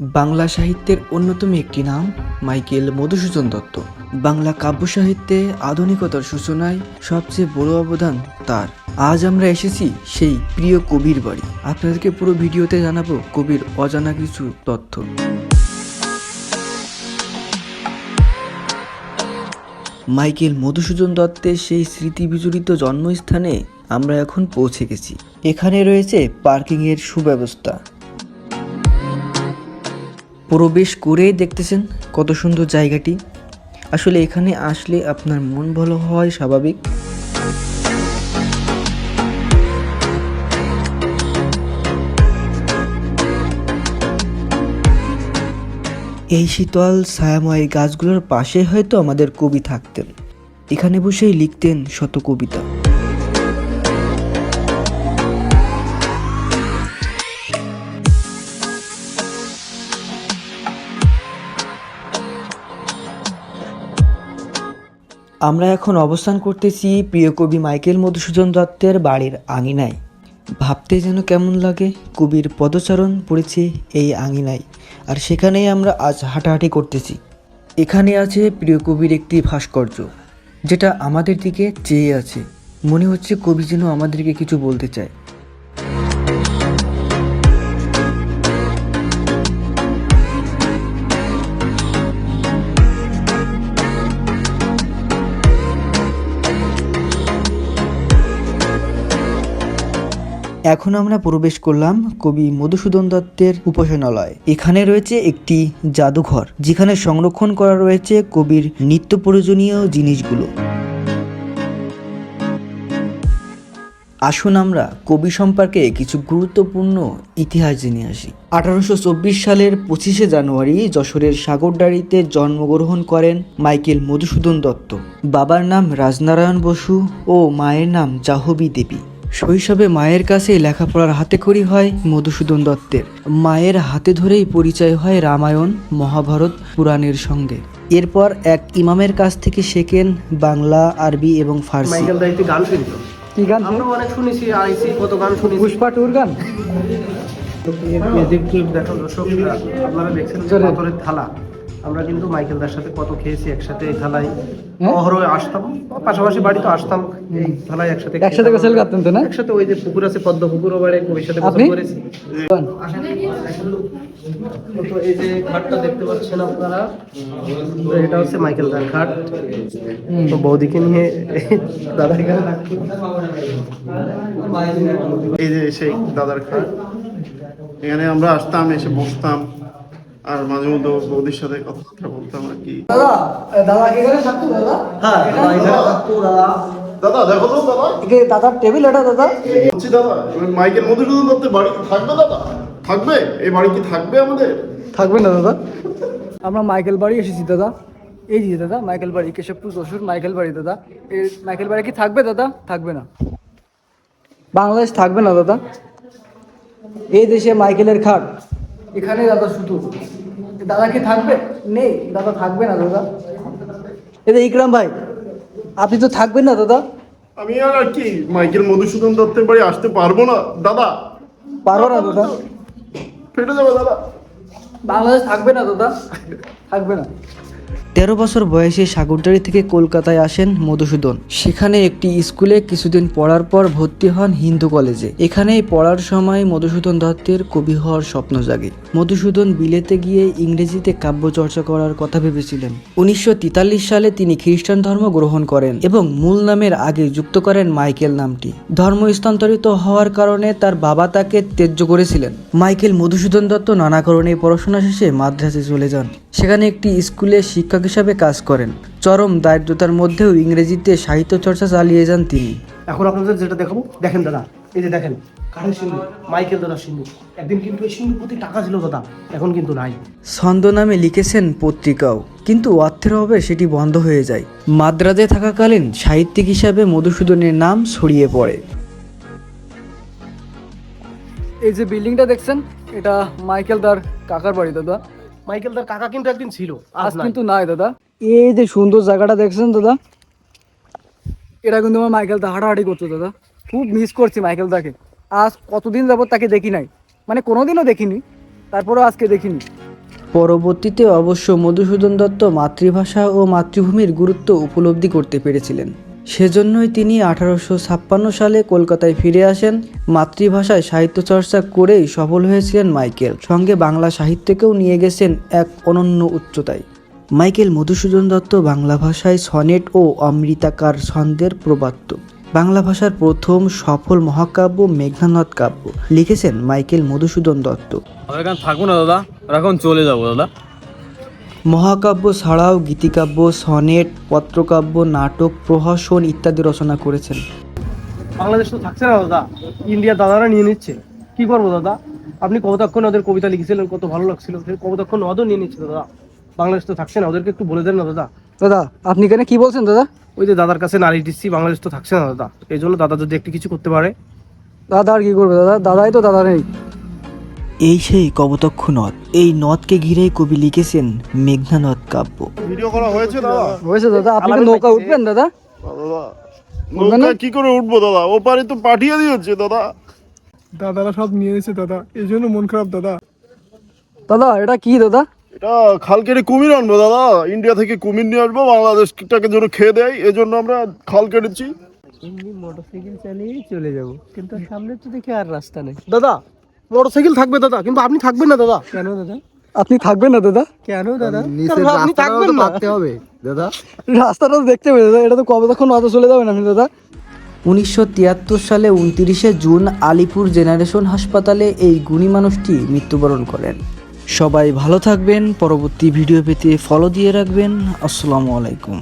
বাংলা সাহিত্যের অন্যতম একটি নাম মাইকেল মধুসূদন দত্ত। বাংলা কাব্য সাহিত্যে আধুনিকতার সূচনায় সবচেয়ে বড় অবদান তার। আজ আমরা এসেছি সেই প্রিয় কবির বাড়ি। আপনাদেরকে পুরো ভিডিওতে জানাব কবির অজানা কিছু তথ্য। মাইকেল মধুসূদন দত্তের সেই স্মৃতি বিজড়িত জন্মস্থানে আমরা এখন পৌঁছে গেছি। এখানে রয়েছে পার্কিংয়ের সুব্যবস্থা। প্রবেশ করেই দেখতেছেন কত সুন্দর জায়গাটি। আসলে এখানে আসলে আপনার মন ভালো হওয়াই স্বাভাবিক। এই শীতল ছায়াময় গাছগুলোর পাশে হয়তো আমাদের কবি থাকতেন। এখানে বসেই লিখতেন শত কবিতা আমরা এখন অবস্থান করতেছি প্রিয় কবি মাইকেল মধুসূদন দত্তের বাড়ির আঙিনায়। ভাবতে যেন কেমন লাগে, কবির পদচারণ পড়েছে এই আঙিনায়। আর সেখানেই আমরা আজ হাঁটাহাঁটি করতেছি। এখানে আছে প্রিয় কবির একটি ভাস্কর্য, যেটা আমাদের দিকে চেয়ে আছে। মনে হচ্ছে কবি যেন আমাদেরকে কিছু বলতে চায়। এখন আমরা প্রবেশ করলাম কবি মধুসূদন দত্তের উপাসনালয়। এখানে রয়েছে একটি জাদুঘর, যেখানে সংরক্ষণ করা রয়েছে কবির নিত্য প্রয়োজনীয় জিনিসগুলো। আসুন আমরা কবি সম্পর্কে কিছু গুরুত্বপূর্ণ ইতিহাস জেনে আসি। আঠারোশো চব্বিশ সালের পঁচিশে জানুয়ারি যশোরের সাগরডাড়িতে জন্মগ্রহণ করেন মাইকেল মধুসূদন দত্ত। বাবার নাম রাজনারায়ণ বসু ও মায়ের নাম জাহ্নবী দেবী। শৈশবে মায়ের কাছে লেখাপড়ার হাতেখড়ি হয় মধুসূদন দত্তের মায়ের হাতে ধরেই পরিচয় হয় রামায়ণ মহাভারত পুরাণের সঙ্গে এরপর এক ইমামের কাছ থেকে শেখেন বাংলা আরবি এবং ফার্সি মাইকেল দা একটি গান শুনতো কি গান আমরা অনেক শুনেছি আইসি কত গান শুনেছি পুষ্পা টুর গান মিউজিক দর্শক আপনারা দেখছেন পাথরের থালা আমরা কিন্তু মাইকেল দার সাথে কত খেয়েছি একসাথে থালায় হ্যাঁ? অহরহ আসতাম। পাশাপাশি বাড়িতে আসতাম এই থালায় একসাথে একসাথে গোসল করতেন তো না? একসাথে ওই যে পুকুর আছে পদ্ম পুকুর বাড়ি কবির সাথে গোসল করেছি। তো এই যে খাটটা দেখতে পাচ্ছেন আপনারা তো এটা হচ্ছে মাইকেল দার হুম। তো বৌদিকে নিয়ে দাদা এখানে এই যে সেই দাদার খাট। এখানে আমরা আসতাম এসে বসতাম। আর মাঝে মধ্যে বৌদির সাথে কথাবার্তা বলতাম আর কি দাদা দাদা এখানে থাকতো দাদা? হ্যাঁ এখানে থাকতো দাদা? দাদা। দেখো তো দাদা। একে দাদার টেবিল এটা দাদা? বলছি দাদা মধুসূদন দত্তের বাড়ি থাকবে দাদা? থাকবে? এই বাড়ি কি থাকবে আমাদের? থাকবে না দাদা। আমরা মাইকেল বাড়ি এসেছি দাদা। এই যে দাদা মাইকেল বাড়ি কেশবপুর যশোর মাইকেল বাড়ি দাদা। এই মাইকেল বাড়ি কি থাকবে দাদা? থাকবে না। বাংলাদেশ থাকবে না দাদা। এই দেশে মাইকেলের খাট। এখানে দাদা শুধু। দাদা কি থাকবে? নেই দাদা থাকবে না দাদা। এটা ইকরাম ভাই আপনি তো থাকবেন না দাদা। আমি আর আর কি মাইকেল মধুসূদন দত্তের বাড়ি আসতে পারব না দাদা। পারব না দাদা। ফেটে যাবে দাদা। বাংলাদেশ থাকবে না দাদা। থাকবে না। তেরো বছর বয়সে সাগরদাড়ি থেকে কলকাতায় আসেন মধুসূদন। সেখানে একটি স্কুলে কিছুদিন পড়ার পর ভর্তি হন হিন্দু কলেজে। এখানেই পড়ার সময় মধুসূদন দত্তের কবি হওয়ার স্বপ্ন জাগে। মধুসূদন বিলেতে গিয়ে ইংরেজিতে কাব্য চর্চা করার কথা ভেবেছিলেন। উনিশশো তেতাল্লিশ সালে তিনি খ্রিস্টান ধর্ম গ্রহণ করেন এবং মূল নামের আগে যুক্ত করেন মাইকেল নামটি। ধর্ম স্থানান্তরিত হওয়ার কারণে তার বাবা তাকে ত্যায্য করেছিলেন। মাইকেল মধুসূদন দত্ত নানা কারণে পড়াশোনা শেষে মাদ্রাসে চলে যান। সেখানে একটি স্কুলে শিক্ষক হিসাবে কাজ করেন। চরম দারিদ্রতার মধ্যেও ইংরেজিতে সাহিত্য চর্চা চালিয়ে যান তিনি। এখন আপনাদের যেটা দেখাবো দেখেন দাদা এই যে দেখেন কারেন্ট সিন্ধু মাইকেল দাদা সিন্ধু। একদিন কিন্তু এই সিন্ধু প্রতি টাকা ছিল দাদা এখন কিন্তু নাই। ছন্দ নামে লিখেছেন পত্রিকাও কিন্তু অর্থের অভাবে সেটি বন্ধ হয়ে যায়। মাদ্রাজে থাকাকালীন সাহিত্যিক হিসাবে মধুসূদনের নাম ছড়িয়ে পড়ে। এই যে বিল্ডিংটা দেখছেন এটা মাইকেল দার কাকার বাড়ি দাদা। মাইকেল দার কাকা কিন্তু একদিন ছিল আজ আজ কিন্তু নাই দাদা। এই যে সুন্দর জায়গাটা দেখছেন দাদা এটা কিন্তু আমার মাইকেল দা হাঁটাহাঁটি করতো দাদা। খুব মিস করছি মাইকেল দাকে। আজ কতদিন যাবত তাকে দেখি নাই? মানে কোনোদিনও দেখিনি তারপরেও আজকে দেখিনি। পরবর্তীতে অবশ্য মধুসূদন দত্ত মাতৃভাষা ও মাতৃভূমির গুরুত্ব উপলব্ধি করতে পেরেছিলেন। সেজন্যই তিনি আঠারোশো ছাপ্পান্ন সালে কলকাতায় ফিরে আসেন। মাতৃভাষায় সাহিত্য চর্চা করেই সফল হয়েছিলেন মাইকেল। সঙ্গে বাংলা সাহিত্যকেও নিয়ে গেছেন এক অনন্য উচ্চতায়। মাইকেল মধুসূদন দত্ত বাংলা ভাষায় সনেট ও অমৃতাকার ছন্দের প্রবাত্য বাংলা ভাষার প্রথম সফল মহাকাব্য মেঘনাথ কাব্য। লিখেছেন মাইকেল মধুসূদন দত্ত। থাকব না দাদা এখন চলে যাব দাদা। মহাকাব্য ছাড়াও গীতিকাব্য সনেট পত্রকাব্য নাটক প্রহসন ইত্যাদি রচনা করেছেন। বাংলাদেশ তো থাকছে না দাদা। ইন্ডিয়া দাদারা নিয়ে নিচ্ছে। কি করব দাদা? আপনি কতক্ষণ ওদের কবিতা লিখেছিলেন? কত ভালো লাগছিল। কতক্ষণ ওদের নিয়ে নিচ্ছে দাদা? বাংলাদেশ তো থাকছে না। ওদেরকে একটু বলে দেন না দাদা। দাদা আপনি কেন কি বলছেন দাদা? ওই যে দাদার কাছে নারী দিচ্ছি বাংলাদেশ তো থাকছে না দাদা। এই জন্য দাদা যদি একটু কিছু করতে পারে। দাদা আর কি করবে দাদা? দাদাই তো দাদা নেই। এই সেই কবতক্ষ নদ। এই নদকে ঘিরেই কবি লিখেছেন মেঘনা নদ কাব্য। ভিডিও করা হয়েছে দাদা? হয়েছে দাদা। আপনি নৌকা? উঠবেন দাদা? দাদা নৌকা কি করে উঠবো দাদা? ও পারে তো পাঠিয়ে দিয়েছে দাদা। দাদারা সব নিয়ে এসেছে দাদা। এই জন্য মন খারাপ দাদা। দাদা এটা কি দাদা? এটা খাল কেটে কুমির আনব দাদা। ইন্ডিয়া থেকে কুমির নিয়ে আসব বাংলাদেশটাকে যেন খেয়ে দেয় এই জন্য আমরা খাল কেটেছি। মোটরসাইকেল চালিয়ে চলে যাব কিন্তু সামনে তো দেখি আর রাস্তা নেই। দাদা মোটরসাইকেল থাকবে দাদা কিন্তু আপনি থাকবেন না দাদা। কেন দাদা? আপনি থাকবেন না দাদা। কেন দাদা? আপনি থাকবেন না। হবে দাদা। রাস্তাটা তো দেখতে হবে দাদা এটা তো কবে তখন অত চলে যাবেন আপনি দাদা। উনিশশো তিয়াত্তর সালে উনতিরিশে জুন আলিপুর জেনারেশন হাসপাতালে এই গুণী মানুষটি মৃত্যুবরণ করেন। সবাই ভালো থাকবেন পরবর্তী ভিডিও পেতে ফলো দিয়ে রাখবেন। আসসালামু আলাইকুম।